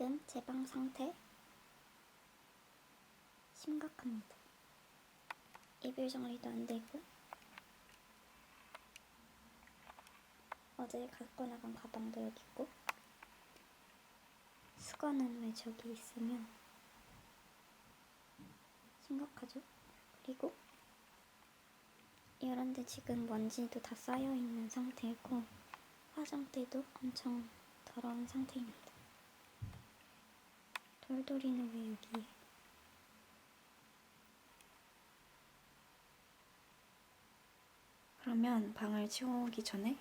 지금 제 방 상태 심각합니다. 이불 정리도 안 되고 어제 갖고 나간 가방도 여기 있고 수건은 왜 저기 있으면 심각하죠? 그리고 이런 데 지금 먼지도 다 쌓여 있는 상태고 화장대도 엄청 더러운 상태입니다. 돌돌이는 왜 여기에? 그러면 방을 치우기 전에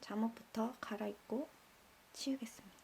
잠옷부터 갈아입고 치우겠습니다.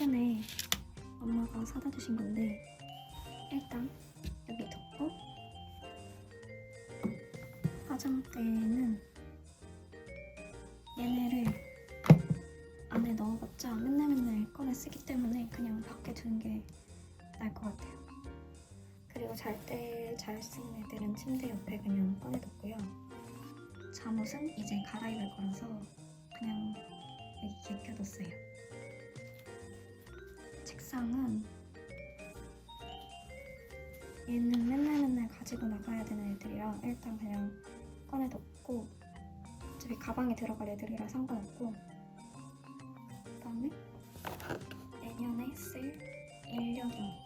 최근에 엄마가 사다 주신 건데 일단 여기 덮고 화장대는 얘네를 안에 넣어봤자 맨날 맨날 꺼내 쓰기 때문에 그냥 밖에 두는 게 나을 것 같아요. 그리고 잘 때 잘 쓰는 애들은 침대 옆에 그냥 꺼내뒀고요. 잠옷은 이제 갈아입을 거라서 그냥 여기 껴뒀어요. 책상은 얘는 맨날 맨날 가지고 나가야 되는 애들이라 일단 그냥 꺼내뒀고 어차피 가방에 들어갈 애들이라 상관없고 그 다음에 내년에 쓸 인력입니다.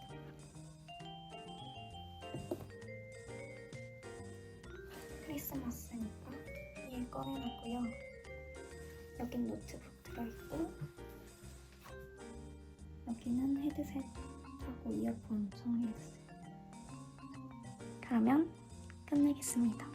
크리스마스니까 얘 꺼내놨고요. 여긴 노트북 들어있고 여기는 헤드셋하고 이어폰 정리했어요. 그러면 끝내겠습니다.